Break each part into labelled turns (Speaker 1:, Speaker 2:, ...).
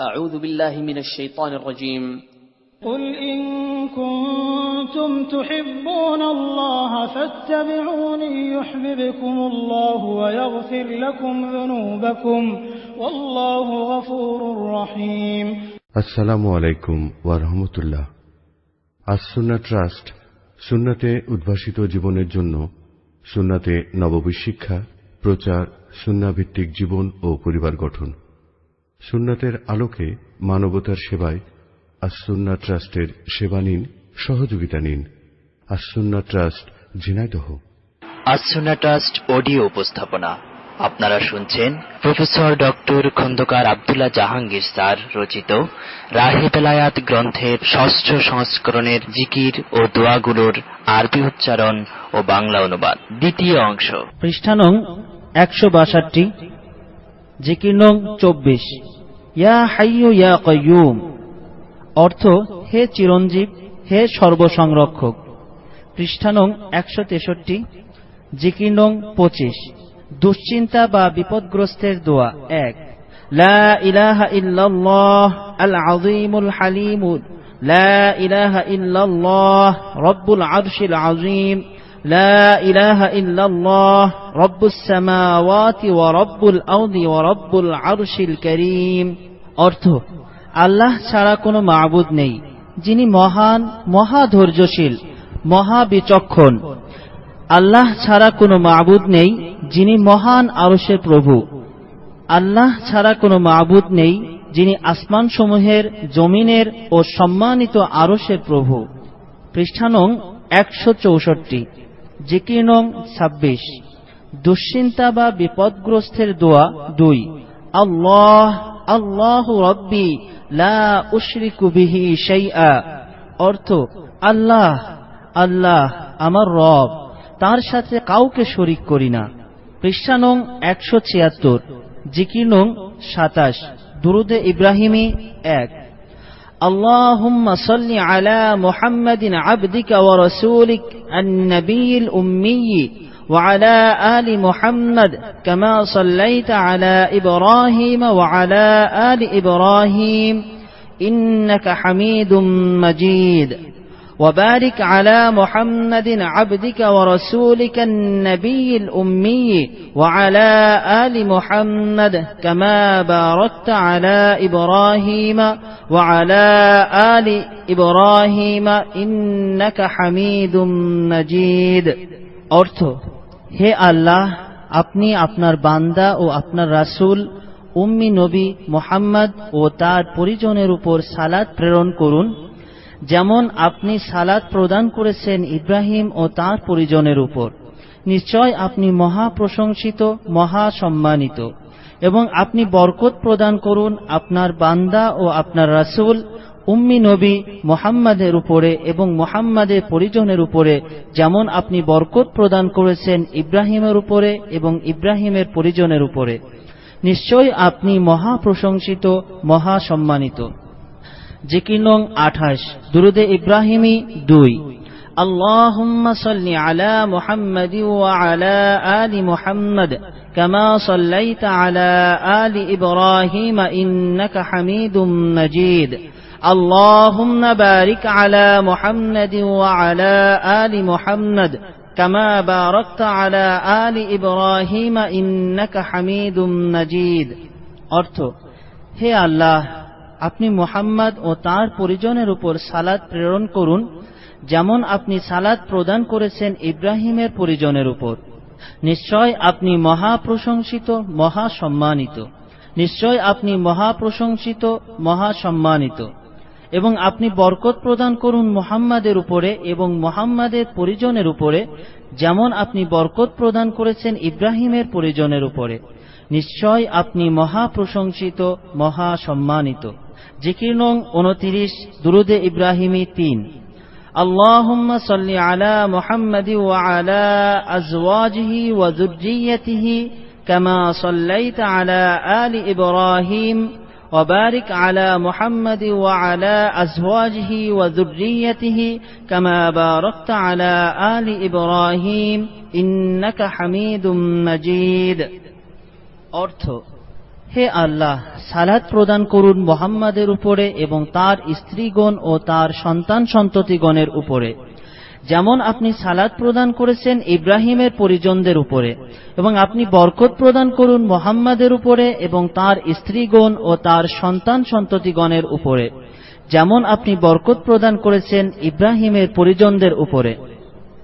Speaker 1: أعوذ بالله من الشيطان الرجيم
Speaker 2: قل إن كنتم تحبون الله فاتبعوني يحببكم الله ويغفر لكم ذنوبكم والله غفور رحيم
Speaker 3: আসসালামু আলাইকুম ওয়ারহমতুল্লাহ আসুন্না ট্রাস্ট সুন্নাতে উদ্ভাসিত জীবনের জন্য সুন্নাতে নববী শিক্ষা প্রচার সুন্নাভিত্তিক জীবন ও পরিবার গঠন সুন্নাতের আলোকে মানবতার সেবায় আসুন্না ট্রাস্টের সেবা নিন সহযোগিতা নিন। Asunna trust Jhenaidah.
Speaker 4: Asuna trust audio উপস্থাপনা। আপনারা শুনছেন professor doctor Khondokar Abdullah Jahangir sir রচিত রাহে বেলায়াত গ্রন্থের ষষ্ঠ সংস্করণের জিকির ও দোয়াগুলোর আরবি উচ্চারণ ও বাংলা অনুবাদ। দ্বিতীয় অংশ।
Speaker 5: পৃষ্ঠানং একশো বাষট্টি জিকির নং চব্বিশ। ইয়া হাইয়ু ইয়া কয়ুম অর্থ হে চিরঞ্জীব হে সর্বসংরক্ষক পৃষ্ঠা নং একশো তেষট্টি জিকির নং পঁচিশ দুশ্চিন্তা বা বিপদগ্রস্তের দোয়া এক লা ইলাহা ইল্লাল্লাহ আল আযীমুল হালিমুল লা ইলাহা ইল্লাল্লাহ রব্বুল আরশিল আযীম لا إله إلا الله رب السماوات ورب الأرض ورب العرش الكريم অর্থ, আল্লাহ ছাড়া কোনো মাবুদ নেই, যিনি মহান মহা ধৈর্যশীল মহা বিচক্ষণ আল্লাহ ছাড়া কোনো মাবুদ নেই, যিনি মহান আরশের প্রভু। আল্লাহ ছাড়া কোনো মাবুদ নেই, যিনি আসমান সমূহের জমিনের ও সম্মানিত আরশের প্রভু। পৃষ্ঠানং একশো চৌষট্টি জিকির নং ছাব্বিশ। দুশ্চিন্তা বা বিপদগ্রস্তের দোয়া দুই। আল্লাহ আল্লাহ রব্বি লা উশরিকু বিহি শাইআ অর্থ আল্লাহ আল্লাহ আমার রব তার সাথে কাউকে শরিক করি না পৃষ্ঠা নং একশো ছিয়াত্তর জিকির নং সাতাশ দুরুদে ইব্রাহিমী এক اللهم صل على محمد عبدك ورسولك النبي الأمي وعلى آل محمد كما صليت على إبراهيم وعلى آل إبراهيم إنك حميد مجيد وبارك على محمد عبدك ورسولك النبي الأمي وعلى آل محمد كما باركت على إبراهيم وعلى آل إبراهيم إنك حميد مجيد অর্থ হে আল্লাহ, আপনি আপনার বান্দা ও আপনার রাসূল, উম্মি নবী মোহাম্মদ ও তার পরিজনের উপর সালাদ প্রেরণ করুন, যেমন আপনি সালাদ প্রদান করেছেন ইব্রাহিম ও তার পরিজনের উপর। নিশ্চয় আপনি মহা প্রশংসিত মহা সম্মানিত এবং আপনি বরকত প্রদান করুন আপনার বান্দা ও আপনার রাসূল উম্মি নবী মোহাম্মদের উপরে এবং মোহাম্মদের পরিজনের উপরে যেমন আপনি বরকত প্রদান করেছেন ইব্রাহিমের উপরে এবং ইব্রাহিমের পরিজনের উপরে নিশ্চয় আপনি মহা প্রশংসিত মহা সম্মানিত জিকির নং আঠাশ দুরুদে ইব্রাহিমী দুই اللهم صل على محمد وعلى آل محمد كما صليت على آل إبراهيم إنك حميد مجيد اللهم بارك على محمد وعلى آل محمد كما باركت على آل إبراهيم إنك حميد مجيد অর্থ হে আল্লাহ আপনি মোহাম্মদ ও তার পরিজনের উপর সালাদ প্রেরণ করুন যেমন আপনি সালাদ প্রদান করেছেন ইব্রাহিমের পরিজনের উপর নিশ্চয় আপনি মহা প্রশংসিত মহা সম্মানিত নিশ্চয় আপনি মহা প্রশংসিত মহা সম্মানিত এবং আপনি বরকত প্রদান করুন মোহাম্মদের উপরে এবং মোহাম্মদের পরিজনের উপরে যেমন আপনি বরকত প্রদান করেছেন ইব্রাহিমের পরিজনের উপরে নিশ্চয় আপনি মহা প্রশংসিত মহা সম্মানিত জিকির নং উনতিরিশ দুরুদে ইব্রাহিমী তিন اللهم صل على محمد وعلى أزواجه وذريته كما صليت على آل إبراهيم وبارك على محمد وعلى أزواجه وذريته كما باركت على آل إبراهيم إنك حميد مجيد অর্থ হে আল্লাহ সালাত প্রদান করুন মোহাম্মদের উপরে এবং তার স্ত্রীগণ ও তার সন্তান সন্ততিগণের উপরে যেমন আপনি সালাদ প্রদান করেছেন ইব্রাহিমের পরিজনদের উপরে, এবং আপনি বরকত প্রদান করুন মোহাম্মদের উপরে এবং তার স্ত্রীগণ ও তার সন্তান সন্ততিগণের উপরে, যেমন আপনি বরকত প্রদান করেছেন ইব্রাহিমের পরিজনদের উপরে।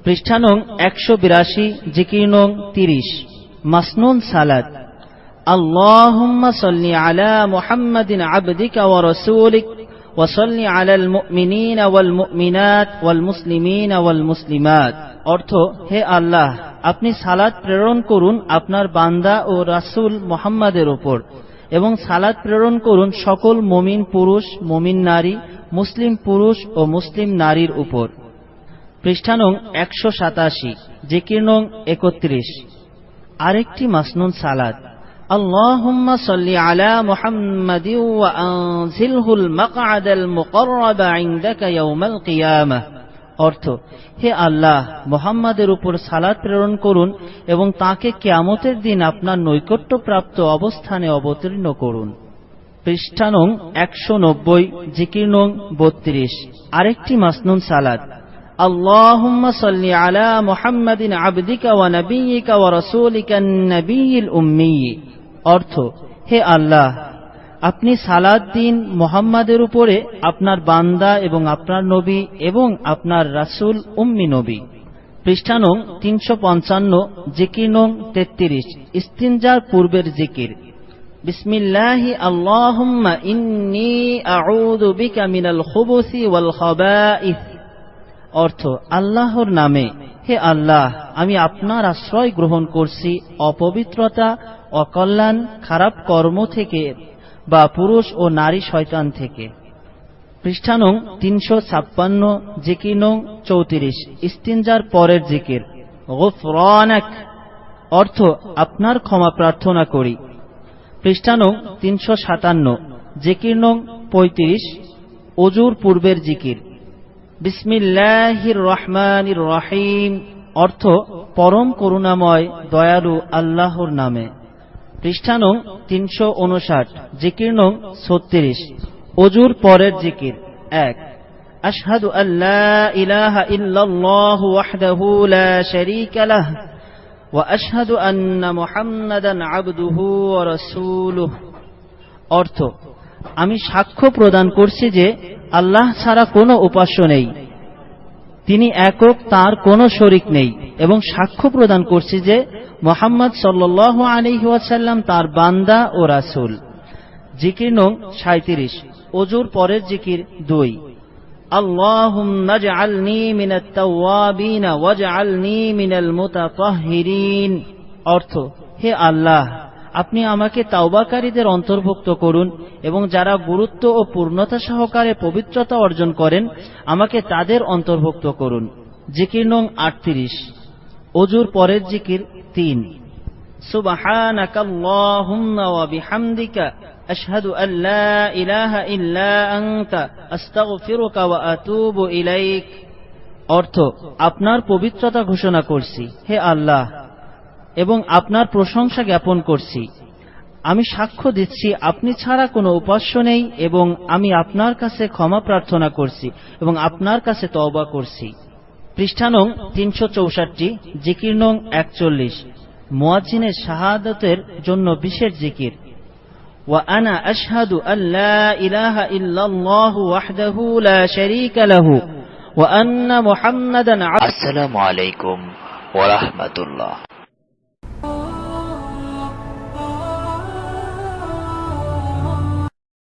Speaker 5: পৃষ্ঠানং একশো বিরাশি জিকির্ণং তিরিশ, মাসনুন সালাদ। আল্লাহ সল্লি আলা মোহাম্মদিন আবদিক আওয়ার রসুলিক। وصلني على المؤمنين والمؤمنات والمسلمين والمسلمات মুসলিমিন অর্থ, হে আল্লাহ, আপনি সালাত প্রেরণ করুন আপনার বান্দা ও রাসূল মোহাম্মদের ওপর এবং সালাত প্রেরণ করুন সকল মমিন পুরুষ, মমিন নারী, মুসলিম পুরুষ ও মুসলিম নারীর উপর। পৃষ্ঠানং একশো সাতাশি নং একত্রিশ। আরেকটি মাসনুন সালাদ اللهم صل على محمد وأنزله المقعد المقرب عندك يوم القيامة অর্থ হে আল্লাহ মোহাম্মদের উপর সালাত প্রেরণ করুন এবং তাকে কেয়ামতের দিন আপনার নৈকট্যপ্রাপ্ত অবস্থানে অবতীর্ণ করুন পৃষ্ঠানং একশো নব্বই জিকির নং বত্রিশ আরেকটি মাসনুন সালাদ اللهم صل على محمد عبدك ونبيك ورسولك النبي الأمي অর্থ, হে আল্লাহ, আপনি সালাদ দিন মোহাম্মদের উপরে আপনার বান্দা এবং আপনার নবী এবং আপনার রাসূল উম্মি নবী। পৃষ্ঠানং তিনশো পঞ্চান্ন, জিকির নং তেত্রিশ, ইস্তিনজার পূর্বের জিকির। অর্থ, আল্লাহর নামে, হে আল্লাহ, আমি আপনার আশ্রয় গ্রহণ করছি অপবিত্রতা অকল্যাণ, খারাপ কর্ম থেকে বা পুরুষ ও নারী শয়তান থেকে। পৃষ্ঠানং তিনশো ছাপ্পান্ন জিকির নং চৌত্রিশ, ইস্তিনজার পরের জিকির। অর্থ আপনার ক্ষমা প্রার্থনা করি। পৃষ্ঠানং তিনশো সাতান্ন জিকির নং পঁয়ত্রিশ অজুর পূর্বের জিকির। বিসমিল্লাহির রহমানির রহিম, অর্থ পরম করুণাময়, দয়ালু আল্লাহর নামে। পৃষ্ঠানং তিনশো উনষাট জিকির নং ছত্রিশ। অজুর পরের জিকির, এক। أشهد أن لا إله إلا الله وحده لا شريك له وأشهد أن محمدا عبده ورسوله অর্থ, আমি সাক্ষ্য প্রদান করছি যে আল্লাহ ছাড়া কোনো উপাস্য নেই। তিনি একক, তার কোনো শরিক নেই। এবং সাক্ষ্য প্রদান করছি যে মোহাম্মদ সাল্লাহ আলিহাসাল্লাম তার বান্দা ও রাসুল জিকির নং সাঁত্রিশ অজুর পরের জিকির দুই اللهم اجعلني من التوابين واجعلني من المتطهرين অর্থ হে আল্লাহ আপনি আমাকে তাওবাকারীদের অন্তর্ভুক্ত করুন এবং যারা গুরুত্ব ও পূর্ণতা সহকারে পবিত্রতা অর্জন করেন আমাকে তাদের অন্তর্ভুক্ত করুন জিকির নং আটত্রিশ অজুর পরের জিকির তিন। ওয়া বিহামদিকা আশহাদু আল লা ইলাহা ইল্লা আনতা আস্তাগফিরুকা ওয়া আতুবু ইলাইক। অর্থ, আপনার পবিত্রতা ঘোষণা করছি, হে আল্লাহ, এবং আপনার প্রশংসা জ্ঞাপন করছি। আমি সাক্ষ্য দিচ্ছি, আপনি ছাড়া কোনো উপাস্য নেই, এবং আমি আপনার কাছে ক্ষমা প্রার্থনা করছি, এবং আপনার কাছে তওবা করছি। পৃষ্ঠানং তিনশো চৌষট্টি জিকির নং একচল্লিশ। মোয়াজিনের শাহাদতের জন্য বিশেষ জিকির।
Speaker 4: আসসালামু আলাইকুম ওরহমতুল্লাহ